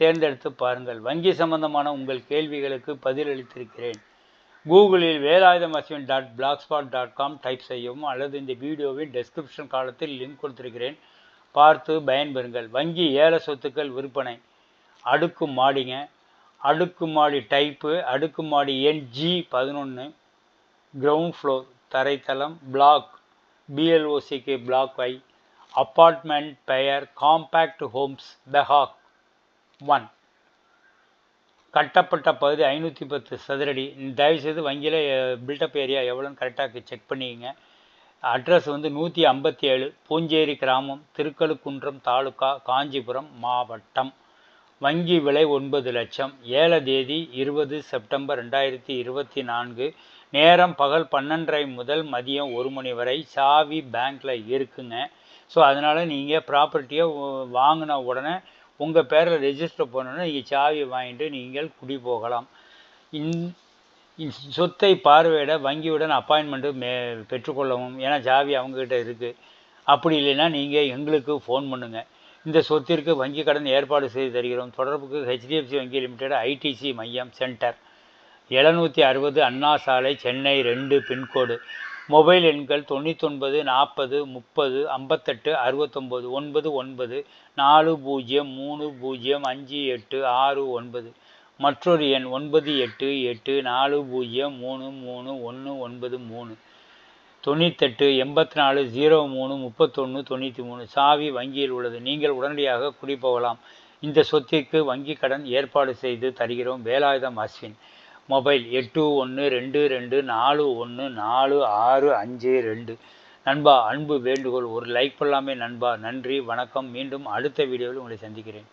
தேர்ந்தெடுத்து பாருங்கள். வங்கி சம்பந்தமான உங்கள் கேள்விகளுக்கு பதிலளித்திருக்கிறேன். கூகுளில் Velayutham Ashwin dot blogspot dot com type செய்யவும் அல்லது இந்த வீடியோவின் டெஸ்கிரிப்ஷன் காலத்தில் லிங்க் கொடுத்திருக்கிறேன். பார்த்து பயன்பெறுங்கள். வங்கி ஏல சொத்துக்கள் விற்பனை. அடுக்கு மாடிங்க அடுக்கு மாடி டைப்பு அடுக்கு மாடி எண் ஜி பதினொன்று கிரவுண்ட் ஃப்ளோர் தரைத்தளம் பிளாக் பிஎல்ஓசிக்கு பிளாக் ஐ அப்பார்ட்மெண்ட் பெயர் காம்பேக்ட் ஹோம்ஸ் பெஹாக் ஒன் கட்டப்பட்ட பகுதி ஐநூற்றி பத்து சதுரடி. தயவுசெய்து வங்கியில் பில்டப் ஏரியா எவ்வளோன்னு கரெக்டாக செக் பண்ணிக்கங்க. அட்ரஸ் வந்து நூற்றி ஐம்பத்தி ஏழு பூஞ்சேரி கிராமம் திருக்கழுக்குன்றம் தாலுக்கா காஞ்சிபுரம் மாவட்டம். வங்கி விலை ஒன்பது லட்சம். ஏழு தேதி இருபது செப்டம்பர் ரெண்டாயிரத்தி இருபத்தி நான்கு. நேரம் பகல் பன்னெண்டரை முதல் மதியம் ஒரு மணி வரை சாவி பேங்க்கில் இருக்குங்க. ஸோ அதனால் நீங்கள் ப்ராப்பர்ட்டியை வாங்கின உடனே உங்கள் பேரில் ரெஜிஸ்டர் பண்ணணும்னா நீங்கள் சாவியை வாங்கிட்டு நீங்கள் குடி போகலாம். இந் சொத்தை பார்வையிட வங்கியுடன் அப்பாயின்மெண்ட்டு மே பெற்றுக்கொள்ளவும். ஏன்னா சாவி அவங்கக்கிட்ட இருக்குது அப்படி இல்லைன்னா நீங்கள் எங்களுக்கு ஃபோன் பண்ணுங்கள் இந்த சொத்திற்கு வங்கி கடன் ஏற்பாடு செய்து தருகிறோம். தொடர்புக்கு ஹெச்டிஎஃப்சி வங்கி லிமிடெட் ஐடிசி மையம் சென்டர் எழுநூற்றி அறுபது அண்ணா சாலை சென்னை ரெண்டு பின்கோடு. மொபைல் எண்கள் தொண்ணூத்தொன்பது நாற்பது முப்பது ஐம்பத்தெட்டு அறுபத்தொம்போது ஒன்பது ஒன்பது நாலு பூஜ்ஜியம் மூணு பூஜ்ஜியம் அஞ்சு எட்டு ஆறு ஒன்பது. மற்றொரு எண் ஒன்பது எட்டு எட்டு நாலு பூஜ்ஜியம் மூணு மூணு ஒன்று ஒன்பது மூணு. தொண்ணூத்தெட்டு எண்பத்தி நாலு ஜீரோ மூணு முப்பத்தொன்று தொண்ணூற்றி மூணு சாவி வங்கியில் உள்ளது. நீங்கள் உடனடியாக குடிபோகலாம். இந்த சொத்திற்கு வங்கி கடன் ஏற்பாடு செய்து தருகிறோம். வேலாயுதம் அஸ்வின். மொபைல் எட்டு ஒன்று ரெண்டு ரெண்டு நாலு ஒன்று நாலு ஆறு அஞ்சு ரெண்டு. நண்பா அன்பு வேண்டுகோள் ஒரு லைக் பண்ணலாமே நண்பா. நன்றி வணக்கம். மீண்டும் அடுத்த வீடியோவில் உங்களை சந்திக்கிறேன்.